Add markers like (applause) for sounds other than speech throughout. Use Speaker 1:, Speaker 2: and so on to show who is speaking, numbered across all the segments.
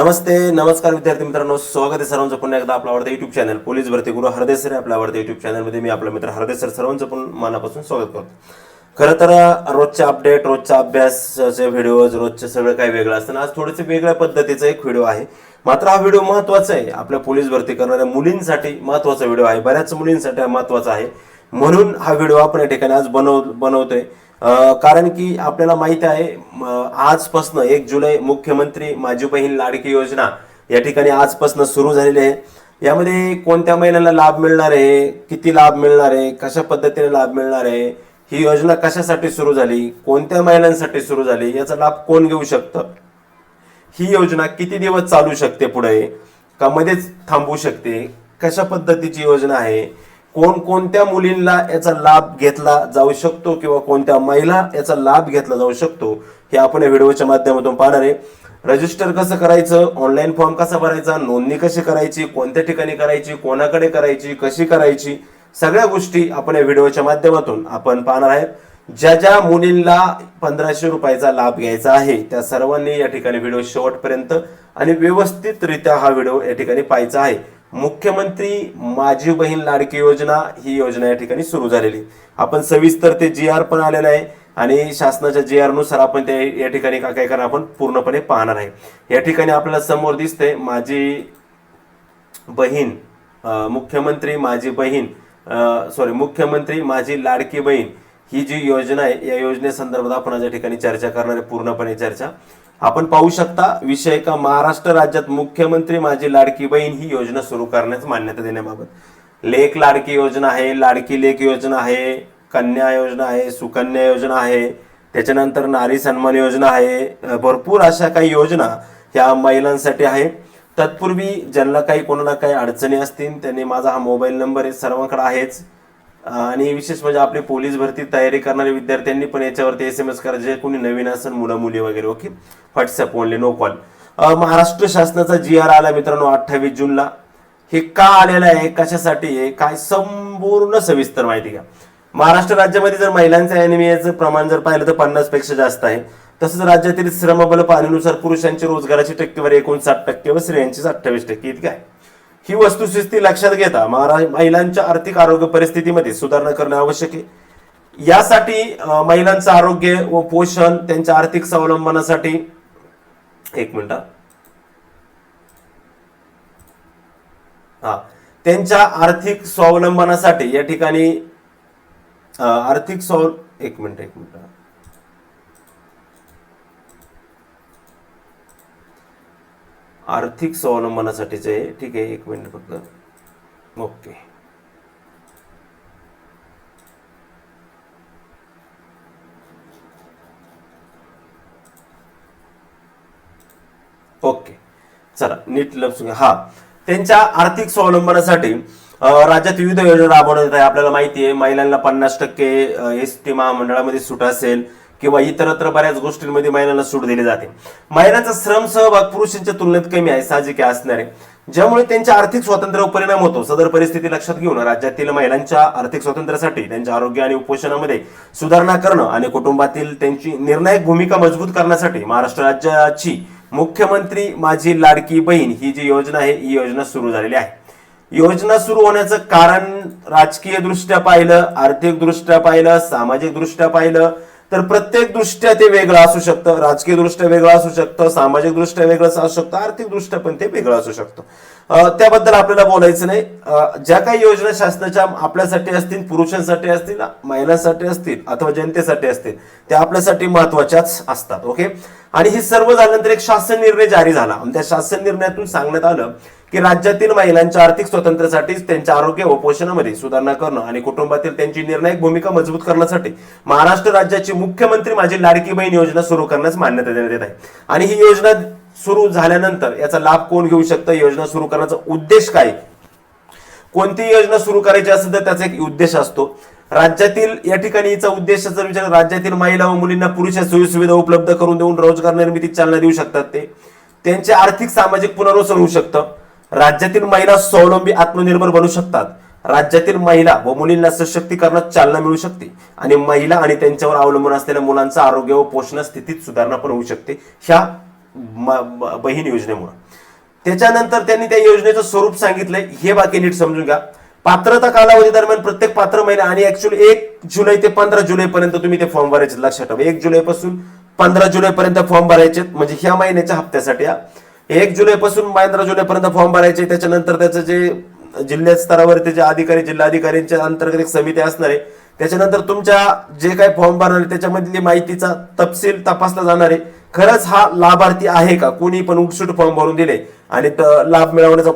Speaker 1: नमस्ते नमस्कार विद्यार्थी मित्रांनो स्वागत आहे सर्वांचं पुन्हा एकदा आपला आवडतं युट्यूब चॅनल पोलीस भरती गुरु हरदे सर आपल्या आवडतं युट्यूब चॅनलमध्ये मी आपला मित्र हरदे सर सर्वांचं पण मनापासून स्वागत करतो. खरं तर रोजच्या अपडेट रोजचा अभ्यासाचे व्हिडिओज रोजचं सगळं काही वेगळं असतं आज थोडंसं वेगळ्या पद्धतीचा एक व्हिडिओ आहे. मात्र हा व्हिडिओ महत्त्वाचा आहे. आपल्या पोलीस भरती करणाऱ्या मुलींसाठी महत्त्वाचा व्हिडिओ आहे. बऱ्याच मुलींसाठी हा महत्त्वाचा आहे. म्हणून हा व्हिडिओ आपण या ठिकाणी आज बनव बनवतोय. कारण की आपल्याला माहीत आहे आजपासून एक जुलै मुख्यमंत्री माझी बहीण लाडकी योजना या ठिकाणी आजपासून सुरू झालेली आहे. यामध्ये कोणत्या महिलांना लाभ मिळणार आहे किती लाभ मिळणार आहे कशा पद्धतीने लाभ मिळणार आहे ही योजना कशासाठी सुरू झाली कोणत्या महिलांसाठी सुरू झाली याचा लाभ कोण घेऊ शकतं? ही योजना किती दिवस चालू शकते पुढे? का मध्येच थांबू शकते? कशा पद्धतीची योजना आहे? कोणकोणत्या मुलींना याचा लाभ घेतला जाऊ शकतो किंवा कोणत्या महिला याचा लाभ घेतला जाऊ शकतो हे आपण या व्हिडिओच्या माध्यमातून पाहणार आहे. रजिस्टर कसं करायचं? ऑनलाईन फॉर्म कसा भरायचा? नोंदणी कशी करायची? कोणत्या ठिकाणी करायची? कोणाकडे करायची? कशी करायची? सगळ्या गोष्टी आपण या व्हिडिओच्या माध्यमातून आपण पाहणार आहेत. ज्या ज्या मुलींना पंधराशे रुपयाचा लाभ घ्यायचा आहे त्या सर्वांनी या ठिकाणी व्हिडिओ शेवटपर्यंत आणि व्यवस्थितरित्या हा व्हिडिओ या ठिकाणी पाहायचा आहे. मुख्यमंत्री माझी बहीण लाडकी योजना ही योजना या ठिकाणी सुरू झालेली. आपण सविस्तर ते जी आर पण आलेलं आहे आणि शासनाच्या जी आरनुसार आपण ते या ठिकाणी का- काय करणार आपण पूर्णपणे पाहणार आहे. या ठिकाणी आपल्याला समोर दिसते माझी बहीण मुख्यमंत्री माझी बहीण सॉरी मुख्यमंत्री माझी लाडकी बहीण ही जी योजना आहे या योजनेसंदर्भात आपण या ठिकाणी चर्चा करणार आहे पूर्णपणे चर्चा. आपण पाहू शकता विषय का महाराष्ट्र राज्यात मुख्यमंत्री माझी लाडकी बहीण ही योजना सुरू करण्यास मान्यता देण्याबाबत. लेख लाडकी योजना आहे लाडकी लेख योजना आहे कन्या योजना आहे सुकन्या योजना आहे त्याच्यानंतर नारी सन्मान योजना आहे भरपूर अशा काही योजना ह्या महिलांसाठी आहे तत्पूर्वी ज्यांना काही कोणाला काही अडचणी असतील त्यांनी माझा हा मोबाईल नंबर सर्वांकडे आहेच. आणि विशेष म्हणजे आपली पोलीस भरती तयारी करणारे विद्यार्थ्यांनी पण याच्यावरती एस एम एस करा जे कोणी नवीन असेल मुलं मुली वगैरे okay? WhatsApp only no call Maharashtra शासनाचा जी आर आला मित्रांनो अठ्ठावीस जूनला. हे का आलेलं आहे? कशासाठी आहे? काय संपूर्ण सविस्तर माहिती घ्या. महाराष्ट्र राज्यामध्ये जर महिलांचं अॅनिमियाचं प्रमाण जर पाहिलं तर पन्नासपेक्षा जास्त आहे. तसंच राज्यातील श्रमबल पाहणीनुसार पुरुषांची रोजगाराची टक्केवारी एकोणसाठ टक्के व स्त्रियांची अठ्ठावीस टक्के इतकी आहे. ही वस्तुस्थिती लक्षात घेता महारा- महिलांच्या आर्थिक आरोग्य परिस्थितीमध्ये सुधारणा करणे आवश्यक आहे. यासाठी महिलांचं आरोग्य व पोषण त्यांच्या आर्थिक स्वावलंबनासाठी एक मिनिट. हा. त्यांच्या आर्थिक स्वावलंबनासाठी या ठिकाणी आर्थिक स्वाव एक मिनिट एक मिनिट. आर्थिक स्वावलंबनासाठीचे. आहे. ठीक आहे एक मिनिट फक्त. ओके. ओके. चला नीट लक्ष घ्या. हा. त्यांच्या आर्थिक स्वावलंबनासाठी राज्यात विविध योजना राबवण्यात येत आहे. आपल्याला माहिती आहे महिलांना पन्नास टक्के एस टी महामंडळामध्ये सूट असेल. किंवा इतरत्र बऱ्याच गोष्टींमध्ये महिलांना सूट दिली जाते. महिलांचा श्रम सहभाग पुरुषांच्या तुलनेत कमी आहे साहजिक आहे ज्यामुळे त्यांच्या आर्थिक स्वातंत्र्यावर परिणाम होतो. सदर परिस्थिती लक्षात घेऊन राज्यातील महिलांच्या आर्थिक स्वातंत्र्यासाठी त्यांच्या आरोग्य आणि उपोषणामध्ये सुधारणा करणं आणि कुटुंबातील त्यांची निर्णायक भूमिका मजबूत करण्यासाठी महाराष्ट्र राज्याची मुख्यमंत्री माझी लाडकी बहीण ही जी योजना आहे ही योजना सुरू झालेली आहे. योजना सुरू होण्याचं कारण राजकीय दृष्ट्या पाहिलं आर्थिक दृष्ट्या पाहिलं सामाजिक दृष्ट्या पाहिलं तर प्रत्येक दृष्ट्या ते वेगळं असू शकतं राजकीय दृष्ट्या वेगळं असू शकतं सामाजिक दृष्ट्या वेगळं असू शकतं आर्थिक दृष्ट्या पण ते वेगळं असू शकतं. त्याबद्दल आपल्याला बोलायचं नाही. ज्या काही योजना शासनाच्या आपल्यासाठी असतील पुरुषांसाठी असतील महिलांसाठी असतील अथवा जनतेसाठी असतील त्या आपल्यासाठी महत्वाच्याच असतात ओके? आणि हे सर्व झाल्यानंतर एक शासन निर्णय जारी झाला. त्या शासन निर्णयातून सांगण्यात आलं की राज्यातील महिलांच्या आर्थिक स्वातंत्र्यासाठी त्यांच्या आरोग्य व पोषणामध्ये सुधारणा करणं आणि कुटुंबातील त्यांची निर्णायक भूमिका मजबूत करण्यासाठी महाराष्ट्र राज्याची मुख्यमंत्री माझी लाडकी बहीण योजना सुरू करण्यास मान्यता देण्यात येत आहे. आणि ही योजना सुरू झाल्यानंतर याचा लाभ कोण घेऊ शकतं? योजना सुरू करण्याचा उद्देश काय? कोणती योजना सुरू करायची असेल तर त्याचा एक उद्देश असतो. राज्यातील या ठिकाणी हिचा उद्देश जर विचार राज्यातील महिला व मुलींना पुरुषा सोयी सुविधा उपलब्ध करून देऊन रोजगार निर्मितीत चालना देऊ शकतात ते. त्यांचे आर्थिक सामाजिक पुनर्वसन होऊ शकतं. राज्यातील महिला स्वावलंबी आत्मनिर्भर बनू शकतात. राज्यातील महिला व मुलींना सशक्तीकरणात चालना मिळू शकते आणि महिला आणि त्यांच्यावर अवलंबून असलेल्या मुलांचं आरोग्य व पोषण स्थितीत सुधारणा पण होऊ शकते ह्या बहीण योजनेमुळे. त्याच्यानंतर त्यांनी त्या योजनेचं स्वरूप सांगितलंय. हे बाकी नीट समजून घ्या. पात्रता कालावधी दरम्यान प्रत्येक पात्र महिला आणि ऍक्च्युअली एक जुलै ते पंधरा जुलै पर्यंत तुम्ही ते फॉर्म भरायचे. लक्षात ठेवा. एक जुलै पासून पंधरा जुलै पर्यंत फॉर्म भरायचे म्हणजे ह्या महिन्याच्या हप्त्यासाठी एक जुलै पासून पंधरा जुलैपर्यंत फॉर्म भरायचे त्याच्यानंतर त्याचं जे जिल्हा स्तरावर जे अधिकारी जिल्हाधिकाऱ्यांच्या अंतर्गत एक समिती असणार आहे त्याच्यानंतर तुमच्या जे काही फॉर्म भरणार त्याच्यामधली माहितीचा तपशील तपासला जाणार आहे. खरंच हा लाभार्थी आहे का? कोणी पण उठसूट फॉर्म भरून दिले आणि त- लाभ मिळवण्याचा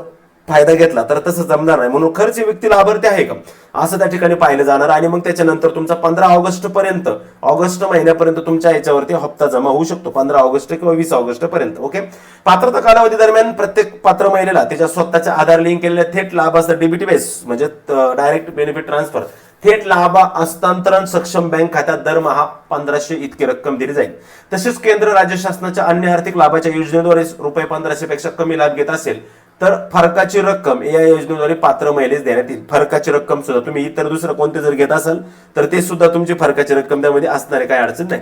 Speaker 1: फायदा घेतला तर तसं जमणार नाही. म्हणून खरंच व्यक्ती लाभार्थी आहे का? असं त्या ठिकाणी पाहिलं जाणार आणि मग त्याच्यानंतर तुमचा पंधरा ऑगस्ट पर्यंत ऑगस्ट महिन्यापर्यंत तुमच्या याच्यावरती हप्ता जमा होऊ शकतो. पंधरा ऑगस्ट किंवा वीस ऑगस्ट पर्यंत ओके? पात्रता कालावधी दरम्यान प्रत्येक पात्र महिलेला त्याच्या स्वतःच्या आधार लिंक केलेल्या थेट लाभाचा डीबीटी बेस म्हणजे डायरेक्ट बेनिफिट ट्रान्सफर थेट लाभ हस्तांतरण सक्षम बँक खात्यात दरमहा पंधराशे इतकी रक्कम दिली जाईल. तसेच केंद्र राज्य शासनाच्या अन्य आर्थिक लाभाच्या योजनेद्वारे रुपये पंधराशे पेक्षा कमी लाभ घेत असेल तर फरकाची रक्कम या योजनेद्वारे पात्र महिलेस देण्यात येईल. फरकाची रक्कम सुद्धा तुम्ही इतर दुसरं कोणते जर घेत असाल तर ते सुद्धा तुमची फरकाची रक्कम त्यामध्ये असणारे काही अडचण नाही.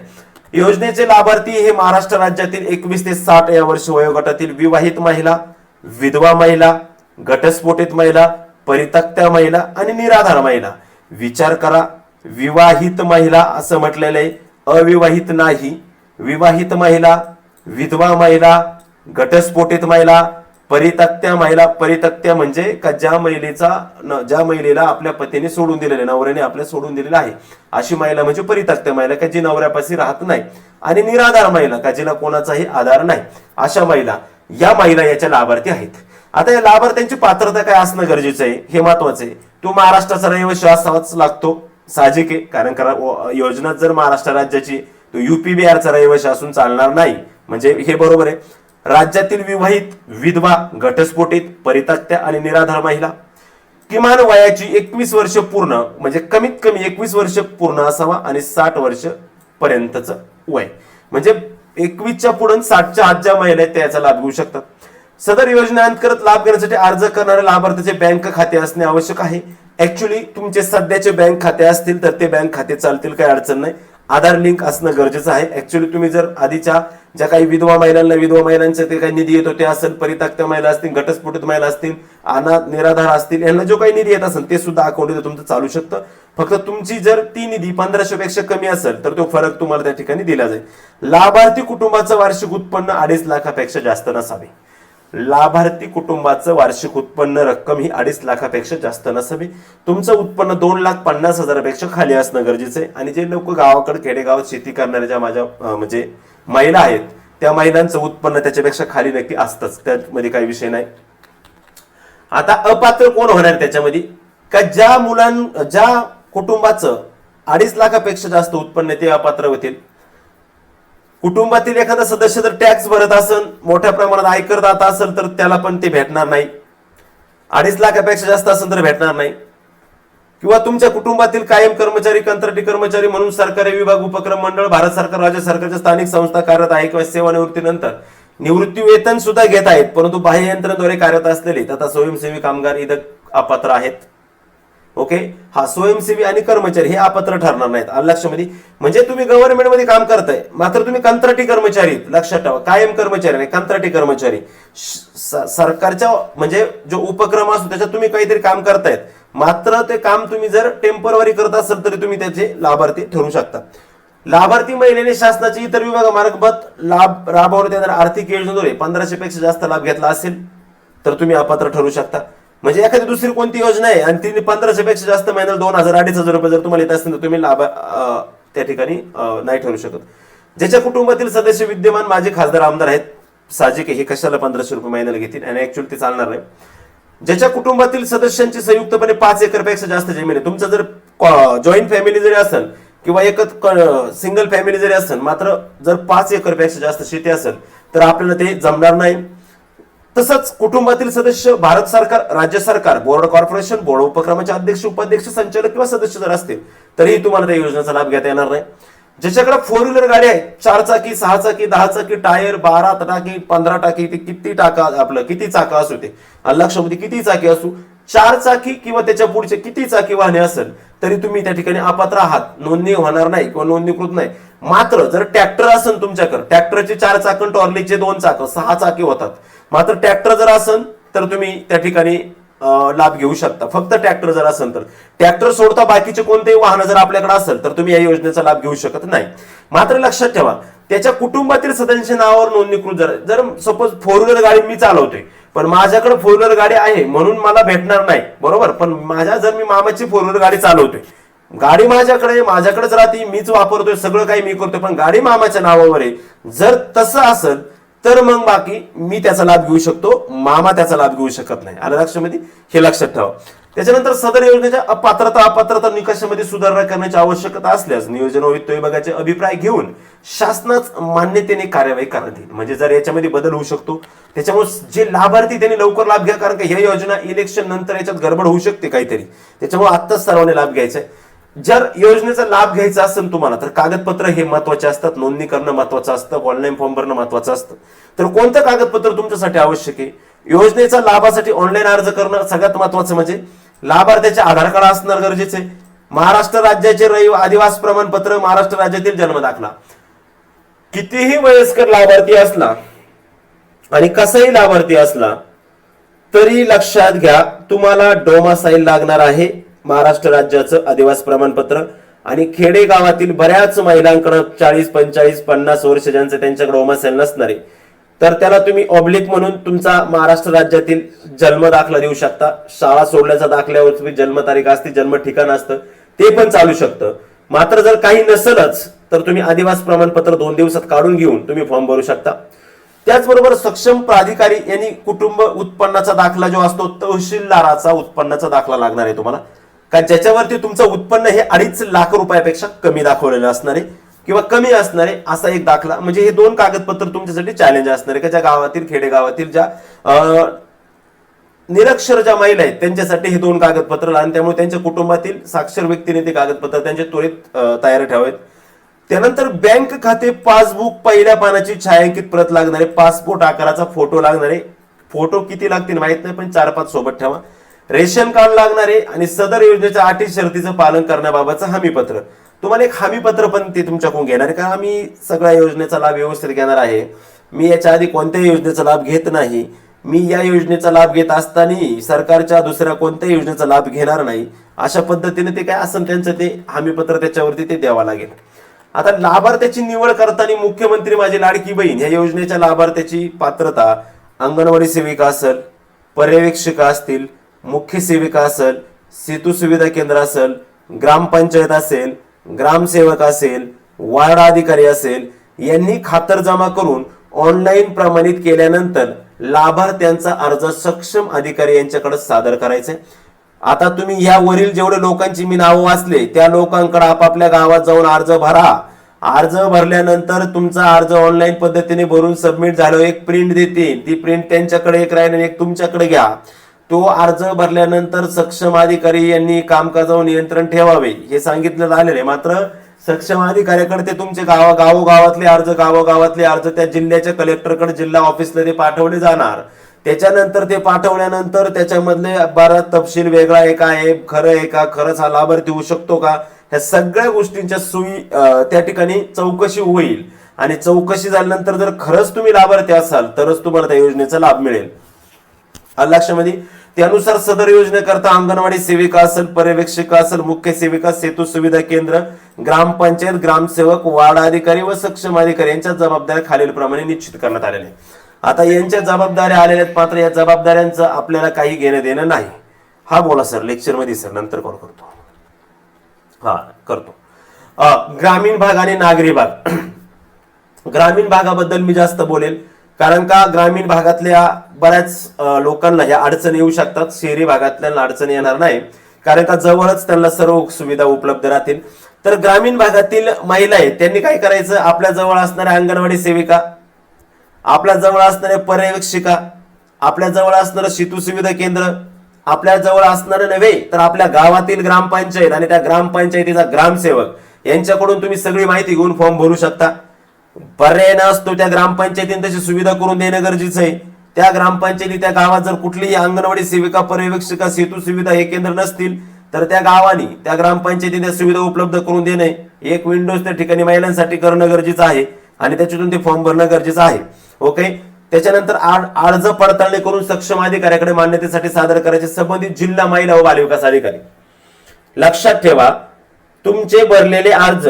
Speaker 1: योजनेचे लाभार्थी हे महाराष्ट्र राज्यातील एकवीस ते साठ या वर्ष वयोगटातील विवाहित महिला विधवा महिला घटस्फोटित महिला परितक्त्या महिला आणि निराधार महिला. विचार करा विवाहित महिला असं म्हटलेलं आहे अविवाहित नाही. विवाहित महिला विधवा महिला घटस्फोटित महिला परितक्त्या महिला परितक्त्या म्हणजे का ज्या महिलेचा ज्या महिलेला आपल्या पतीने सोडून दिलेले नवऱ्याने आपल्या सोडून दिलेला आहे. अशी महिला म्हणजे परितक्त्या महिला का जी नवऱ्यापाशी राहत नाही आणि निराधार महिला का जिला कोणाचाही आधार नाही. अशा महिला या महिला याच्या लाभार्थी आहेत. आता या लाभार्थ्यांची पात्रता काय असणं गरजेचं आहे? हे महत्वाचं आहे. तो महाराष्ट्राचा रहिवासी असावाच लागतो साहजिक आहे. कारण करा योजना जर महाराष्ट्र राज्याची तो युपी बिहारचा रहिवासी असून चालणार नाही. म्हणजे हे बरोबर आहे. राज्यातील विवाहित विधवा घटस्फोटित परितक्त्या आणि निराधार महिला. किमान वयाची एकवीस वर्ष पूर्ण म्हणजे कमीत कमी एकवीस वर्ष पूर्ण असावा आणि साठ वर्ष पर्यंतच वय. म्हणजे एकवीसच्या पुढे साठच्या आत ज्या महिला आहेत याचा लाभ घेऊ शकतात. सदर योजनेअंतर्गत लाभ घेण्यासाठी अर्ज करणाऱ्या लाभार्थ्याचे बँक खाते असणे आवश्यक आहे. ऍक्च्युली तुमचे सध्याचे बँक खाते असतील तर ते बँक खाते चालतील काही अडचण नाही. आधार लिंक असणं गरजेचं आहे. ऍक्च्युली तुम्ही जर आधीच्या ज्या काही विधवा महिलांना विधवा महिलांचे ते काही निधी येतो होते असेल परित्यक्त्या महिला असतील घटस्फोटित महिला असतील अनाथ निराधार असतील यांना जो काही निधी येत असेल ते सुद्धा अकाउंट तुमचं चालू शकतं. फक्त तुमची जर ती निधी पंधराशे पेक्षा कमी असेल तर तो फरक तुम्हाला त्या ठिकाणी दिला जाईल. लाभार्थी कुटुंबाचं वार्षिक उत्पन्न अडीच लाखापेक्षा जास्त नसावे. लाभार्थी कुटुंबाचं वार्षिक उत्पन्न रक्कम ही अडीच लाखापेक्षा जास्त नसावी. तुमचं उत्पन्न दोन लाख पन्नास हजारापेक्षा खाली असणं गरजेचं आहे. आणि जे लोक गावाकडे खेडेगावात शेती करणाऱ्या ज्या माझ्या म्हणजे महिला आहेत त्या महिलांचं उत्पन्न त्याच्यापेक्षा खाली नक्की असतंच. त्यामध्ये काही विषय नाही. आता अपात्र कोण होणार त्याच्यामध्ये? का ज्या मुलां ज्या कुटुंबाचं अडीच लाखापेक्षा जास्त उत्पन्न ते अपात्र होतील? कुटुंबातील एखादा सदस्य जर टॅक्स भरत असेल मोठ्या प्रमाणात आयकर दाता असेल तर त्याला पण ते भेटणार नाही. अडीच लाखापेक्षा जास्त असेल तर भेटणार नाही. किंवा तुमच्या कुटुंबातील कायम कर्मचारी कंत्राटी कर्मचारी म्हणून सरकारी विभाग उपक्रम मंडळ भारत सरकार राज्य सरकारच्या स्थानिक संस्था कार्यरत आहे किंवा सेवानिवृत्तीनंतर निवृत्ती वेतन सुद्धा घेत आहेत परंतु बाह्य यंत्रद्वारे कार्यरत असलेले तथा स्वयंसेवी कामगार इथं अपात्र आहेत. ओके? हा स्वयंसेवी आणि कर्मचारी हे अपात्र ठरणार नाहीत. लक्षामध्ये? म्हणजे तुम्ही गव्हर्नमेंटमध्ये काम करताय मात्र तुम्ही कंत्राटी कर्मचारी लक्षात ठेवा कायम कर्मचारी नाही कंत्राटी कर्मचारी. सरकारच्या म्हणजे जो उपक्रम असतो त्याच्यात तुम्ही काहीतरी काम करतायत. मात्र ते काम तुम्ही जर टेंपररी करत असाल तरी तुम्ही त्याचे लाभार्थी ठरू शकता. लाभार्थी महिलेने शासनाचे इतर विभागामार्फत लाभ राबवण्यात येणार आर्थिक योजनेद्वारे पंधराशे पेक्षा जास्त लाभ घेतला असेल तर तुम्ही अपात्र ठरू शकता. म्हणजे एखादी दुसरी कोणती योजना आहे आणि तिने पंधराशे पेक्षा जास्त महिन्याला दोन हजार अडीच हजार रुपये जर तुम्हाला येत असेल तर तुम्ही लाभ त्या ठिकाणी नाही ठरू शकत. ज्याच्या कुटुंबातील सदस्य विद्यमान माझे खासदार आमदार आहेत साहजिक आहे, हे कशाला पंधराशे रुपये महिन्याला घेतील? आणि ऍक्च्युअली ते चालणार नाही. ज्याच्या कुटुंबातील सदस्यांची संयुक्तपणे पाच एकरपेक्षा जास्त जमीन आहे. तुमचं जर जॉईंट फॅमिली जरी असेल किंवा एकच सिंगल फॅमिली जरी असेल मात्र जर पाच एकरपेक्षा जास्त शेती असेल तर आपल्याला ते जमणार नाही. तसंच कुटुंबातील सदस्य भारत सरकार राज्य सरकार बोर्ड कॉर्पोरेशन बोर्ड उपक्रमाचे अध्यक्ष उपाध्यक्ष संचालक किंवा सदस्य जर असतील तरीही तुम्हाला त्या योजनेचा लाभ घेता येणार नाही. ज्याच्याकडे फोर व्हीलर गाडी आहे चार चाकी सहा चाकी दहा चाकी टायर बारा टाकी पंधरा टाकी ते किती टाका आपलं किती चाका असू ते लक्षामध्ये किती चाकी असू चार चाकी किंवा त्याच्या पुढचे किती चाकी वाहने असेल तरी तुम्ही त्या ठिकाणी अपात्र आहात नोंदणी होणार नाही किंवा नोंदणीकृत नाही. मात्र जर ट्रॅक्टर असेल तुमच्याकडे ट्रॅक्टरचे चार चाकण टॉर्लिकचे दोन चाक सहा चाकी होतात मात्र ट्रॅक्टर जर असेल तर तुम्ही त्या ठिकाणी लाभ घेऊ शकता. फक्त ट्रॅक्टर जर असेल तर. ट्रॅक्टर सोडता बाकीचे कोणतेही वाहन जर आपल्याकडे असेल तर तुम्ही या योजनेचा लाभ घेऊ शकत नाही. मात्र लक्षात ठेवा त्याच्या कुटुंबातील सदस्य नावावर नोंदणीकृत जर जर सपोज फोर व्हीलर गाडी मी चालवतोय पण माझ्याकडे फोर व्हीलर गाडी आहे म्हणून मला भेटणार नाही बरोबर? पण माझ्या जर मी मामाची फोर व्हीलर गाडी चालवतोय गाडी माझ्याकडे माझ्याकडेच राहते मीच वापरतोय सगळं काही मी करतोय पण गाडी मामाच्या नावावर आहे. जर तसं असेल तर मग बाकी मी त्याचा लाभ घेऊ शकतो मामा त्याचा लाभ घेऊ शकत नाही. आलं लक्षामध्ये? हे लक्षात ठेवा. त्याच्यानंतर सदर योजनेच्या अपात्रता अपात्रता निकषामध्ये सुधारणा करण्याची आवश्यकता असल्यास नियोजन वित्त विभागाचे अभिप्राय घेऊन शासनाच मान्यतेने कार्यवाही करण्यात येईल. म्हणजे जर याच्यामध्ये बदल होऊ शकतो त्याच्यामुळे जे लाभार्थी त्यांनी लवकर लाभ घ्या कारण का ह्या योजना इलेक्शन नंतर याच्यात गडबड होऊ शकते काहीतरी. त्याच्यामुळे आत्ताच सर्वांनी लाभ घ्यायचा आहे. जर योजनेचा लाभ घ्यायचा असेल तुम्हाला तर कागदपत्र हे महत्त्वाचे असतात नोंदणी करणं महत्वाचं असतं ऑनलाईन फॉर्म भरणं महत्वाचं असतं. तर कोणतं कागदपत्र तुमच्यासाठी आवश्यक आहे? योजनेचा लाभासाठी ऑनलाईन अर्ज करणं सगळ्यात महत्वाचं म्हणजे लाभार्थ्याचे आधार कार्ड असणं गरजेचं आहे. महाराष्ट्र राज्याचे रहिव आदिवास प्रमाणपत्र महाराष्ट्र राज्यातील जन्म दाखला कितीही वयस्कर लाभार्थी असला आणि कसाही लाभार्थी असला तरी लक्षात घ्या तुम्हाला डोमासाईल लागणार आहे. महाराष्ट्र राज्याचं आदिवास प्रमाणपत्र आणि खेडे गावातील बऱ्याच महिलांकडे चाळीस पंचाळीस पन्नास वर्ष ज्यांचं त्यांच्याकडे डोमासाईल नसणारे. आहे तर त्याला तुम्ही ऑब्लिक म्हणून तुमचा महाराष्ट्र राज्यातील जन्म दाखला देऊ शकता. शाळा सोडल्याचा दाखल्यावर तुम्ही जन्मतारीख असते जन्म ठिकाण असतं ते पण चालू शकतं. मात्र जर काही नसेलच तर तुम्ही आदिवास प्रमाणपत्र दोन दिवसात काढून घेऊन तुम्ही फॉर्म भरू शकता. त्याचबरोबर सक्षम प्राधिकारी यांनी कुटुंब उत्पन्नाचा दाखला जो असतो तहसीलदाराचा उत्पन्नाचा दाखला लागणार आहे तुम्हाला. का ज्याच्यावरती तुमचं उत्पन्न हे अडीच लाख रुपयापेक्षा कमी दाखवलेलं असणार आहे किंवा कमी असणारे असा एक दाखला. म्हणजे हे दोन कागदपत्र तुमच्यासाठी चॅलेंज असणार आहे. का ज्या गावातील खेडेगावातील ज्या निरक्षर ज्या महिला आहेत त्यांच्यासाठी हे दोन कागदपत्र आणि त्यामुळे त्यांच्या कुटुंबातील साक्षर व्यक्तीने ते कागदपत्र त्यांच्या त्वरित तयार ठेवावेत. त्यानंतर बँक खाते पासबुक पहिल्या पानाची छायांकित प्रत लागणारे पासपोर्ट आकाराचा फोटो लागणारे फोटो किती लागतील माहीत नाही पण चार पाच सोबत ठेवा. रेशन कार्ड लागणारे आणि सदर योजनेच्या अटी शर्तीचं पालन करण्याबाबतचं हमीपत्र. तुम्हाला एक हमीपत्र पण ते तुमच्याकडून घेणार आहे. कारण आम्ही सगळ्या योजनेचा लाभ व्यवस्थित घेणार आहे. मी याच्या आधी कोणत्याही योजनेचा लाभ घेत नाही. मी या योजनेचा लाभ घेत असताना सरकारच्या दुसऱ्या कोणत्याही योजनेचा लाभ घेणार नाही. अशा पद्धतीने ते काय असं त्यांचं ते हमीपत्र त्याच्यावरती ते द्यावं लागेल. आता लाभार्थ्याची निवड करताना मुख्यमंत्री माझी लाडकी बहीण या योजनेच्या लाभार्थ्याची पात्रता अंगणवाडी सेविका असेल पर्यवेक्षिका असतील मुख्य सेविका असेल सेतू सुविधा केंद्र असेल ग्रामपंचायत असेल ग्रामसेवक असेल वार्ड अधिकारी असेल यांनी खातरजमा करून ऑनलाईन प्रमाणित केल्यानंतर लाभार्थ्यांचा अर्ज सक्षम अधिकारी यांच्याकडे सादर करायचा. आता तुम्ही या वरील जेवढे लोकांची मी नावं वाचले त्या लोकांकडे आपापल्या गावात जाऊन अर्ज भरा. अर्ज भरल्यानंतर तुमचा अर्ज ऑनलाईन पद्धतीने भरून सबमिट झाल्यावर एक प्रिंट देते ती प्रिंट त्यांच्याकडे एक राहील आणि एक तुमच्याकडे घ्या. तो अर्ज भरल्यानंतर सक्षम अधिकारी यांनी कामकाजावर नियंत्रण ठेवावे हे सांगितलं झालेलं आहे. मात्र सक्षम अधिकाऱ्याकडे ते तुमचे गावा गावोगावातले अर्ज गावोगावातले अर्ज त्या जिल्ह्याच्या कलेक्टरकडे जिल्हा ऑफिसला ते पाठवले जाणार. त्याच्यानंतर ते पाठवल्यानंतर त्याच्यामधले बारा तपशील वेगळा आहे का आहे खरं आहे का खरंच हा लाभार्थी होऊ शकतो का? ह्या सगळ्या गोष्टींच्या सोयी त्या ठिकाणी चौकशी होईल. आणि चौकशी झाल्यानंतर जर खरंच तुम्ही लाभार्थी असाल तरच तुम्हाला त्या योजनेचा लाभ मिळेल. लक्षामध्ये त्यानुसार सदर योजनेकरता अंगणवाडी सेविका असेल पर्यवेक्षिका असेल मुख्य सेविका सेतू सुविधा केंद्र ग्रामपंचायत ग्रामसेवक वार्ड अधिकारी व सक्षम अधिकारी यांच्या जबाबदाऱ्या खालीलप्रमाणे निश्चित करण्यात आलेल्या आता यांच्या जबाबदाऱ्या आलेल्या आहेत मात्र या जबाबदाऱ्यांचं आपल्याला काही घेणं देणं नाही. हा बोला सर लेक्चरमध्ये सर नंतर कॉल करतो. हा करतो. ग्रामीण भाग आणि नागरी भाग. (clears throat) ग्रामीण भागाबद्दल मी जास्त बोलेल. कारण का ग्रामीण भागातल्या बऱ्याच लोकांना ह्या अडचणी येऊ शकतात. शहरी भागातल्या अडचणी येणार नाही. कारण का जवळच त्यांना सर्व सुविधा उपलब्ध राहतील. तर ग्रामीण भागातील महिला आहेत त्यांनी काय करायचं? आपल्या जवळ असणाऱ्या अंगणवाडी सेविका आपल्या जवळ असणारे पर्यवेक्षिका आपल्या जवळ असणारं शितू सुविधा केंद्र आपल्या जवळ असणारं नव्हे तर आपल्या गावातील ग्रामपंचायत आणि त्या ग्रामपंचायतीचा ग्रामसेवक यांच्याकडून तुम्ही सगळी माहिती घेऊन फॉर्म भरू शकता. पर्याय नसतो त्या ग्रामपंचायतीने तशी सुविधा करून देणं गरजेचं आहे. त्या ग्रामपंचायती त्या गावात जर कुठलीही अंगणवाडी सेविका पर्यवेक्षिका सेतू सुविधा हे केंद्र नसतील तर त्या गावाने त्या ग्रामपंचायतीने त्या सुविधा उपलब्ध करून देणे एक विंडोज त्या ठिकाणी महिलांसाठी करणं गरजेचं आहे आणि त्याच्यातून ते फॉर्म भरणं गरजेचं आहे. ओके त्याच्यानंतर अर्ज पडताळणी करून सक्षम अधिकाऱ्याकडे मान्यतेसाठी सादर करायचे संबंधित जिल्हा महिला व बालविकास अधिकारी. लक्षात ठेवा तुमचे भरलेले अर्ज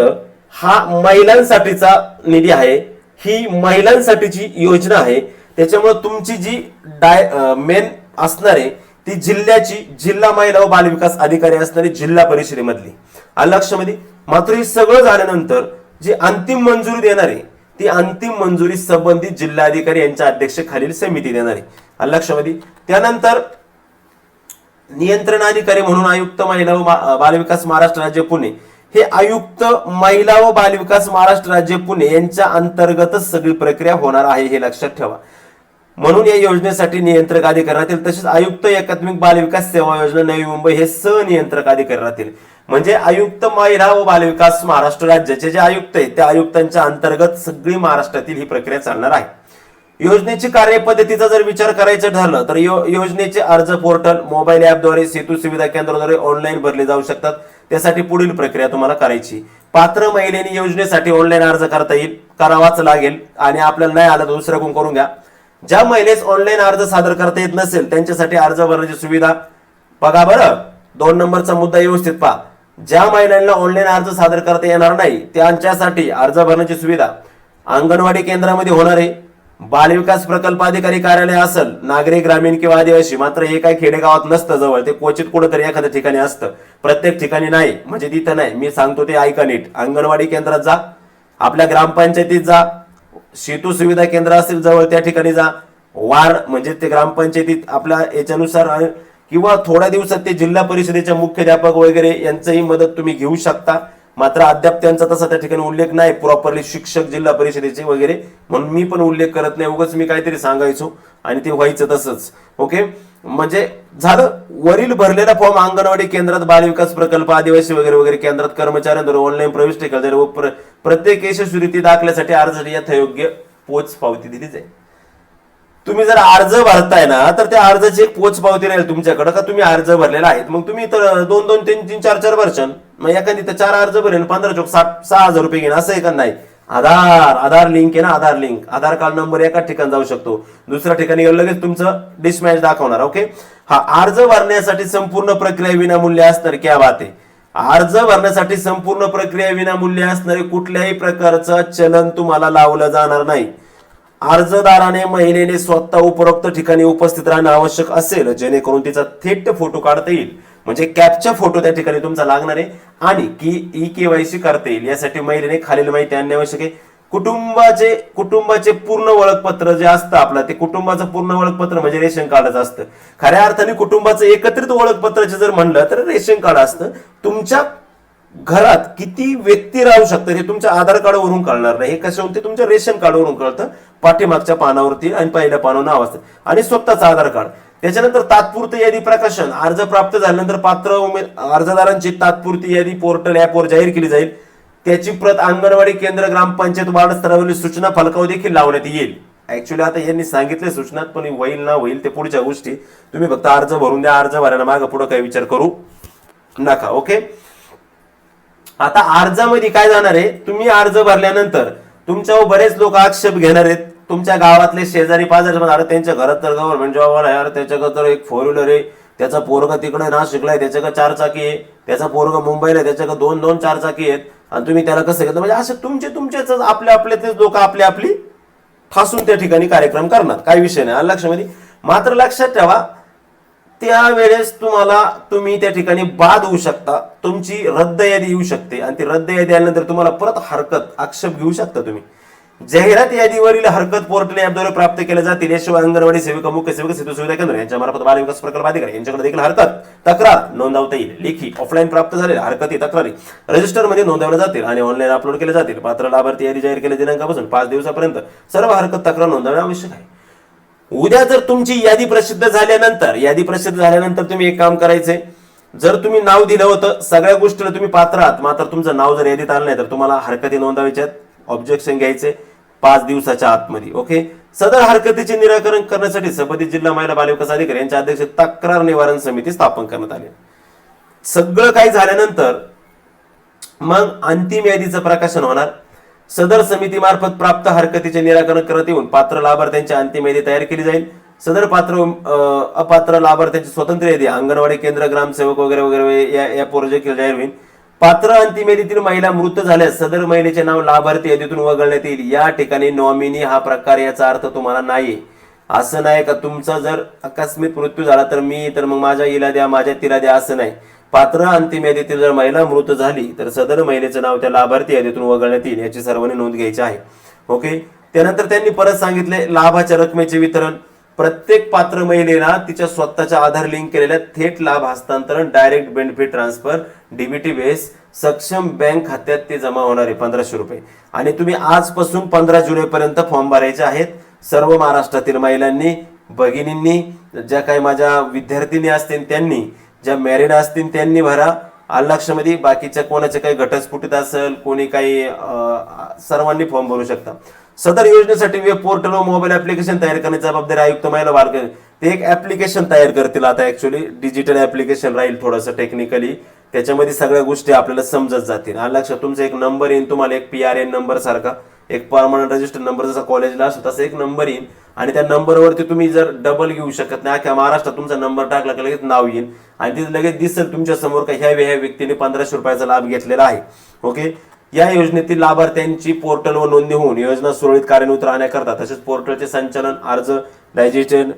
Speaker 1: हा महिलांसाठीचा निधी आहे ही महिलांसाठीची योजना आहे. त्याच्यामुळे तुमची जी डाय मेन असणार आहे ती जिल्ह्याची जिल्हा महिला व बालविकास अधिकारी असणारी जिल्हा परिषदेमधली. आलं लक्षामध्ये मात्र हे सगळं झाल्यानंतर जी अंतिम मंजुरी देणार आहे ती अंतिम मंजुरी संबंधित जिल्हाधिकारी यांच्या अध्यक्षतेखालील समिती देणार. आहे आलं लक्षामध्ये त्यानंतर नियंत्रण अधिकारी म्हणून आयुक्त महिला व बालविकास महाराष्ट्र राज्य पुणे हे आयुक्त महिला व बालविकास महाराष्ट्र राज्य पुणे यांच्या अंतर्गतच सगळी प्रक्रिया होणार आहे हे लक्षात ठेवा. म्हणून या योजनेसाठी नियंत्रक अधिकारी राहतील तसेच आयुक्त एकात्मिक बालविकास सेवा योजना नवी मुंबई हे सनियंत्रक अधिकारी म्हणजे आयुक्त महिला व बालविकास महाराष्ट्र राज्याचे जे आयुक्त आहेत त्या आयुक्तांच्या अंतर्गत सगळी महाराष्ट्रातील ही प्रक्रिया चालणार आहे. योजनेची कार्यपद्धतीचा जर विचार करायचं ठरलं तर यो- योजनेचे अर्ज पोर्टल मोबाईल ऍपद्वारे सेतू सुविधा केंद्राद्वारे ऑनलाईन भरले जाऊ शकतात. त्यासाठी पुढील प्रक्रिया तुम्हाला करायची. पात्र महिलेने योजनेसाठी ऑनलाईन अर्ज करता येईल करावाच लागेल आणि आपल्याला नाही आलं तर दुसऱ्याकडून करून घ्या. ज्या महिलेस ऑनलाईन अर्ज सादर करता येत नसेल त्यांच्यासाठी अर्ज भरण्याची सुविधा बघा बरं. दोन नंबरचा मुद्दा व्यवस्थित पहा. ज्या महिलांना ऑनलाईन अर्ज सादर करता येणार नाही त्यांच्यासाठी अर्ज भरण्याची सुविधा अंगणवाडी केंद्रामध्ये होणार आहे. बालविकास प्रकल्प अधिकारी कार्यालय असेल नागरी ग्रामीण किंवा आदिवासी मात्र हे काही खेडेगावात नसतं जवळ. ते क्वचित कुठंतरी एखाद्या ठिकाणी असतं. प्रत्येक ठिकाणी नाही म्हणजे तिथं नाही. मी सांगतो ते ऐका नीट. अंगणवाडी केंद्रात जा. आपल्या ग्रामपंचायतीत जा. सेतू सुविधा केंद्र असेल जवळ त्या ठिकाणी जा. वार म्हणजे ते ग्रामपंचायतीत आपल्या याच्यानुसार किंवा थोड्या दिवसात ते जिल्हा परिषदेच्या मुख्याध्यापक वगैरे यांचंही मदत तुम्ही घेऊ शकता. मात्र अद्याप त्यांचा तसा त्या ठिकाणी उल्लेख नाही. प्रॉपरली शिक्षक जिल्हा परिषदेचे वगैरे म्हणून मी पण उल्लेख करत नाही. उगाच मी काहीतरी सांगायचो आणि ते व्हायचं तसंच. ओके म्हणजे झालं. वरील भरलेला फॉर्म अंगणवाडी केंद्रात बालविकास प्रकल्प आदिवासी वगैरे वगैरे केंद्रात कर्मचाऱ्यांद्वारे ऑनलाईन प्रविष्ट केला जाईल व प्र- प्रत्येक यशस्वीरिती दाखल्यासाठी अर्ज यथायोग्य पोच पावती दिली जाईल. तुम्ही जर अर्ज भरताय ना तर त्या अर्जाची एक पोच पावती राहील तुमच्याकडे. का तुम्ही अर्ज भरलेला आहे मग तुम्ही तर दोन दोन तीन तीन चार चार वर्षां मग एखादी तर चार अर्ज भरेल पंधरा चौक सात सहा हजार रुपये घेईन असं आहे का नाही? आधार आधार लिंक आहे ना Aadhaar link Aadhaar card number एका ठिकाणी जाऊ शकतो. दुसऱ्या ठिकाणी लगेच तुमचं डिसमॅच दाखवणार ओके हा अर्ज भरण्यासाठी संपूर्ण प्रक्रिया विनामूल्य असणार क्या बात आहे. अर्ज भरण्यासाठी संपूर्ण प्रक्रिया विनामूल्य असणारे कुठल्याही प्रकारचं चलन तुम्हाला लावलं जाणार नाही. अर्जदाराने महिलेने स्वतः उपरोक्त ठिकाणी उपस्थित राहणं आवश्यक असेल जेणेकरून तिचा थेट फोटो काढता येईल. म्हणजे कॅपचा फोटो त्या ठिकाणी तुमचा लागणार आहे. आणि की ई केवायसी करता येईल यासाठी महिलेने खालील माहिती आणणे आवश्यक आहे. कुटुंबाचे कुटुंबाचे पूर्ण ओळखपत्र जे असतं आपलं ते कुटुंबाचं पूर्ण ओळखपत्र म्हणजे रेशन कार्डच असतं. खऱ्या अर्थाने कुटुंबाचं एकत्रित ओळखपत्राचे जर म्हणलं तर रेशन कार्ड असतं. तुमच्या घरात किती व्यक्ती राहू शकतात हे तुमच्या आधार कार्डवरून कळणार नाही. हे कशावरून ते तुमच्या रेशन कार्डवरून कळतं. पाठीमागच्या पानावरती आणि पहिल्या पानावर नाव असतं. आणि स्वतःचं आधार कार्ड. त्याच्यानंतर तात्पुरती यादी प्रकाशन. अर्ज प्राप्त झाल्यानंतर पात्र उमेद अर्जदारांची तात्पुरती यादी पोर्टल ऍपवर जाहीर केली जाईल. त्याची प्रत अंगणवाडी केंद्र ग्रामपंचायत वार्ड स्तरावरील सूचना फलकावर देखील लावण्यात येईल. ऍक्च्युली आता यांनी सांगितले सूचनात पण होईल ना होईल ते पुढच्या गोष्टी. तुम्ही फक्त अर्ज भरून द्या अर्ज भरायला मागं पुढे काही विचार करू नका ओके आता अर्जामध्ये काय जाणार आहे? तुम्ही अर्ज भरल्यानंतर तुमच्यावर बरेच लोक आक्षेप घेणार आहेत. तुमच्या गावातले शेजारी पाजारी म्हणा, अरे त्यांच्या घरात तर गव्हर्नमेंट जॉब आहे अरे त्याच्याकडे तर एक फोर व्हीलर आहे त्याचा पोरगा तिकडे ना शिकलाय त्याच्याकडे चार चाकी आहे त्याचा पोरगा मुंबईला आहे त्याच्याकडे दोन दोन चार चाकी आहेत. आणि तुम्ही त्याला कसं घेतलं म्हणजे असे तुमचे तुमचेच आपले आपले तेच लोक आपली आपली फासून त्या ठिकाणी कार्यक्रम करणार. काही विषय नाही. लक्षामध्ये मात्र लक्षात ठेवा त्यावेळेस तुम्हाला तुम्ही त्या ठिकाणी बाद होऊ शकता. तुमची रद्द यादी येऊ शकते. आणि ती रद्द यादी आल्यानंतर तुम्हाला परत हरकत आक्षेप घेऊ शकता तुम्ही. जाहिरात यादीवरील हरकत पोर्टल ऍपद्वारे प्राप्त केल्या जातील. याशिवाय अंगणवाडी सेविका मुख्य सेविका सेतू सुविधा केंद्र यांच्या मार्फत बाल विकास प्रकल्प अधिकारी यांच्याकडे देखील हरकत तक्रार नोंदवता येईल. लेखी ऑफलाईन प्राप्त झालेल्या हरकती तक्रारी रजिस्टरमध्ये नोंदवल्या जातील आणि ऑनलाईन अपलोड केले जातील. पात्र लाभार्थी यादी जाहीर केल्या दिनांकापासून पाच दिवसापर्यंत सर्व हरकत तक्रार नोंदवणे आवश्यक आहे. उद्या जर तुमची यादी प्रसिद्ध झाल्यानंतर यादी प्रसिद्ध झाल्यानंतर तुम्ही एक काम करायचे. जर तुम्ही नाव दिलं होतं सगळ्या गोष्टीला तुम्ही पात्र आहात. मात्र तुमचं नाव जर यादीत आलं नाही तर तुम्हाला हरकती नोंदवायच्यात ऑब्जेक्शन घ्यायचे. पाच दिवसाच्या आतमध्ये ओके? सदर हरकतीचे निराकरण करण्यासाठी संबंधित जिल्हा महिला बालविकास अधिकारी यांच्या अध्यक्ष तक्रार निवारण समिती स्थापन करण्यात आली. सगळं काही झाल्यानंतर मग अंतिम यादीचं प्रकाशन होणार. सदर समितीमार्फत प्राप्त हरकतीचे निराकरण करत येऊन पात्र लाभार्थ्यांची अंतिम यादी तयार केली जाईल. सदर पात्र अपात्र लाभार्थ्यांची स्वतंत्र यादी अंगणवाडी केंद्र ग्रामसेवक वगैरे वगैरे या या प्रोजेक्ट जाहीर होईल. पात्र अंतिम यादीतील महिला मृत झाल्यास सदर महिलेचे नाव लाभार्थी यादीतून वगळण्यात येईल. या ठिकाणी नॉमिनी हा प्रकार याचा अर्थ तुम्हाला नाही असं नाही का तुमचा जर आकस्मिक मृत्यू झाला तर मी तर मग माझ्या हिला द्या माझ्या तिला द्या असं नाही. पात्र अंतिम यादीतील जर महिला मृत झाली तर सदर महिलेचं नाव त्या लाभार्थी यादीतून वगळण्यात येईल याची सर्वांनी नोंद घ्यायची आहे. ओके? त्यानंतर त्यांनी परत सांगितले लाभाच्या रकमेचे वितरण. प्रत्येक पात्र महिलेला तिच्या स्वतःच्या आधार लिंक केलेल्या थेट लाभ हस्तांतरण direct benefit transfer DBT base सक्षम बँक खात्यात ते जमा होणार आहे पंधराशे रुपये. आणि तुम्ही आजपासून पंधरा जुलैपर्यंत फॉर्म भरायचे आहेत. सर्व महाराष्ट्रातील महिलांनी भगिनींनी ज्या काही माझ्या विद्यार्थिनी असतील त्यांनी ज्या मॅरिड असतील त्यांनी भरा. आलक्षमध्ये बाकीच्या कोणाच्या काही घटस्फुटीत असेल कोणी काही सर्वांनी फॉर्म भरू शकता. सदर योजनेसाठी वेब पोर्टल व मोबाईल ऍप्लिकेशन तयार करण्याची जबाबदारी आयुक्त महिला बालक ते एक ऍप्लिकेशन तयार करतील आता ऍक्च्युली डिजिटल ऍप्लिकेशन राहील थोडंसं टेक्निकली त्याच्यामध्ये सगळ्या गोष्टी आपल्याला समजत जातील. आणि लक्षात तुमचा एक नंबर येईल तुम्हाला एक पी आर एन नंबर सारखा एक परमनंट रजिस्टर नंबर जसा कॉलेजला असतो तसा एक नंबर येईल आणि त्या नंबरवरती तुम्ही जर डबल घेऊ शकत नाही अख्या महाराष्ट्रात तुमचा नंबर टाकला की लगेच नाव येईल आणि तिथे लगेच दिसेल तुमच्यासमोर का ह्या ह्या व्यक्तीने पंधराशे रुपयाचा लाभ घेतलेला आहे. ओके या योजनेतील लाभार्थ्यांची पोर्टल व नोंदणी होऊन योजना सुरळीत कार्यान्वित राहण्याकरता तसेच पोर्टलचे संचालन अर्ज डायजेशन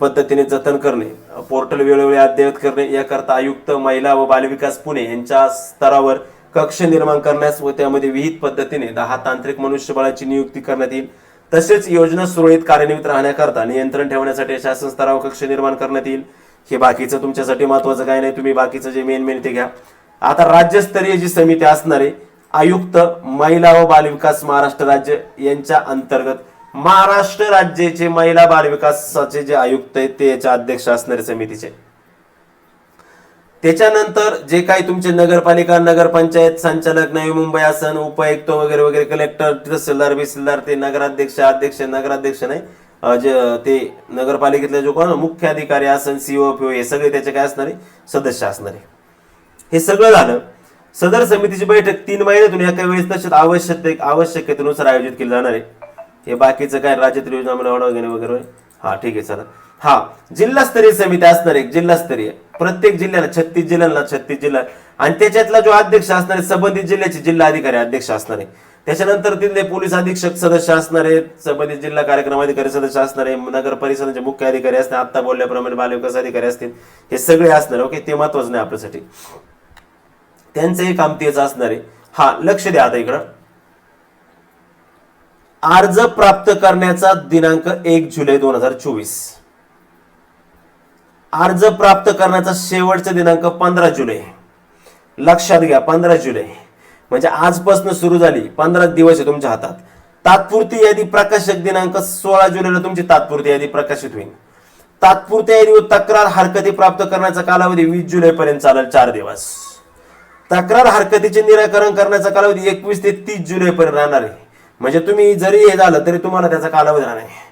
Speaker 1: पद्धतीने जतन करणे पोर्टल वेळोवेळी अद्ययावत करणे याकरता आयुक्त महिला व बालविकास पुणे यांच्या स्तरावर कक्ष निर्माण करण्यास व त्यामध्ये विहित पद्धतीने दहा तांत्रिक मनुष्यबळाची नियुक्ती करण्यात येईल. तसेच योजना सुरळीत कार्यान्वित राहण्याकरता नियंत्रण ठेवण्यासाठी शासन स्तरावर कक्ष निर्माण करण्यात येईल. हे बाकीचं तुमच्यासाठी महत्वाचं काय नाही. तुम्ही बाकीचं जे मेन मेन ते घ्या. आता राज्यस्तरीय जी समिती असणार आहे आयुक्त महिला व बालविकास महाराष्ट्र राज्य यांच्या अंतर्गत महाराष्ट्र राज्याचे महिला बालविकासाचे जे आयुक्त आहेत ते याच्या अध्यक्ष असणारे समितीचे. त्याच्यानंतर जे काही तुमचे नगरपालिका नगरपंचायत संचालक नवी मुंबई आसन उपायुक्त वगैरे वगैरे कलेक्टर तहसीलदार बिसीलदार ते नगराध्यक्ष अध्यक्ष नगराध्यक्ष नाही जे ते नगरपालिकेतले जो कोण मुख्य अधिकारी आसन सीओ पीओ हे सगळे त्याचे काय असणारे? सदस्य असणारे. हे सगळं झालं. सदर समितीची बैठक तीन महिन्यातून एका वेळेस तसेच आवश्यक आवश्यकतेनुसार आयोजित केली जाणार आहे. हे बाकीचं काय राज्यातील योजना मला वगैरे वगैरे हा ठीक आहे चला. हा जिल्हास्तरीय समिती असणार आहे जिल्हास्तरीय. प्रत्येक जिल्ह्याला छत्तीस जिल्ह्यांना छत्तीस जिल्हा. आणि त्याच्यातला जो अध्यक्ष असणार आहे संबंधित जिल्ह्याचे जिल्हा अधिकारी अध्यक्ष असणार आहे. त्याच्यानंतर तिथले पोलीस अधीक्षक सदस्य असणार आहेत संबंधित जिल्हा कार्यक्रम अधिकारी सदस्य असणार आहे नगर परिषदेचे मुख्य अधिकारी असणार आता बोलल्याप्रमाणे बालविकास अधिकारी असतील हे सगळे असणार ओके? ते महत्वाचं नाही आपल्यासाठी. त्यांचंही काम तेच असणार आहे. हा लक्ष द्या आता इकडं. अर्ज प्राप्त करण्याचा दिनांक एक जुलै दोन हजार चोवीस. अर्ज प्राप्त करण्याचा शेवटचा दिनांक पंधरा जुलै. लक्षात घ्या पंधरा जुलै. म्हणजे आजपासून सुरू झाली पंधरा दिवस आहे तुमच्या हातात. तात्पुरती यादी प्रकाशक दिनांक सोळा जुलैला तुमची तात्पुरती यादी प्रकाशित होईल. तात्पुरती यादी व तक्रार हरकती प्राप्त करण्याचा कालावधी वीस जुलै पर्यंत चालेल चार दिवस. तक्रार हरकतीचे निराकरण करण्याचा कालावधी एकवीस ते तीस जुलैपर्यंत राहणार आहे. म्हणजे तुम्ही जरी हे झालं तरी तुम्हाला त्याचा कालावधी राहणार आहे.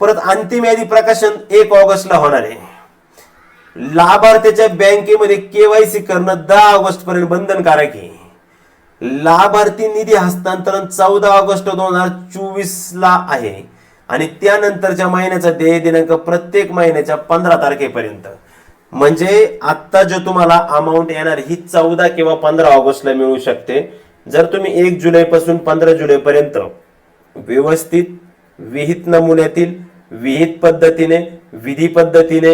Speaker 1: परत अंतिम यादी प्रकाशन एक ऑगस्टला होणार आहे. लाभार्थ्याच्या बँकेमध्ये केवायसी करणं दहा ऑगस्ट पर्यंत बंधनकारक आहे. लाभार्थी निधी हस्तांतरण चौदा ऑगस्ट दोन हजार चोवीस ला आहे. आणि त्यानंतरच्या महिन्याचा देय दिनांक प्रत्येक महिन्याच्या पंधरा तारखेपर्यंत. म्हणजे आत्ता जो तुम्हाला अमाऊंट येणार ही चौदा किंवा पंधरा ऑगस्टला मिळू शकते. जर तुम्ही एक जुलैपासून पंधरा जुलैपर्यंत व्यवस्थित विहित नमुन्यातील विहित पद्धतीने विधी पद्धतीने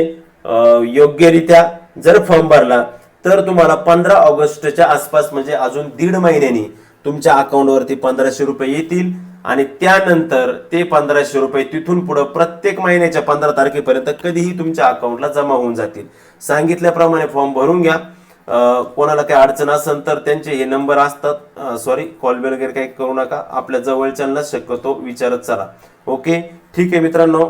Speaker 1: योग्यरित्या जर फॉर्म भरला तर तुम्हाला पंधरा ऑगस्टच्या आसपास म्हणजे अजून दीड महिन्यांनी तुमच्या अकाउंटवरती पंधराशे रुपये येतील. आणि त्यानंतर ते पंधराशे रुपये तिथून पुढे प्रत्येक महिन्याच्या पंधरा तारखेपर्यंत कधीही तुमच्या अकाउंटला जमा होऊन जातील. सांगितल्याप्रमाणे फॉर्म भरून घ्या. कोणाला काही अडचण असेल तर त्यांचे हे नंबर असतात. सॉरी कॉलबेल वगैरे काही करू नका. आपल्या जवळच्यांना शक्यतो विचारत चला. ओके ठीक आहे मित्रांनो.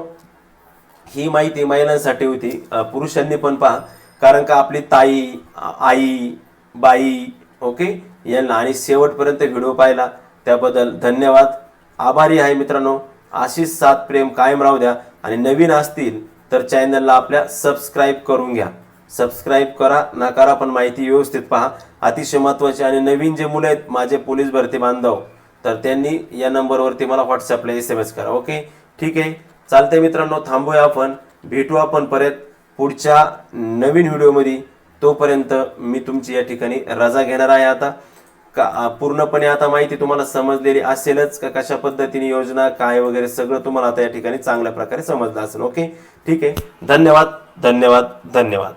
Speaker 1: ही माहिती महिलांसाठी होती. पुरुषांनी पण पहा. कारण का आपली ताई आई बाई ओके यांना आणि शेवटपर्यंत व्हिडिओ पाहिला. त्याबद्दल धन्यवाद. आभारी आहे मित्रांनो. अशीच साथ प्रेम कायम राहू द्या. आणि नवीन असतील तर चॅनलला आपल्या सबस्क्राईब करून घ्या. सबस्क्राईब करा नकारा पण माहिती व्यवस्थित पहा. अतिशय महत्त्वाची आणि नवीन जे मुलं आहेत माझे पोलीस भरती बांधव तर त्यांनी या नंबरवरती मला व्हॉट्सअपला एस एम एस करा ओके ठीक आहे? चालतंय मित्रांनो थांबूया आपण. भेटू आपण परत पुढच्या नवीन व्हिडिओमध्ये तोपर्यंत मी तुमची या ठिकाणी रजा घेणार आहे आता. का पूर्णपणे आता माहिती तुम्हाला समजलेली असेलच का कशा पद्धतीने योजना काय वगैरे सगळं तुम्हाला आता या ठिकाणी चांगल्या प्रकारे समजलं असेल. ओके? ठीक आहे. धन्यवाद धन्यवाद धन्यवाद.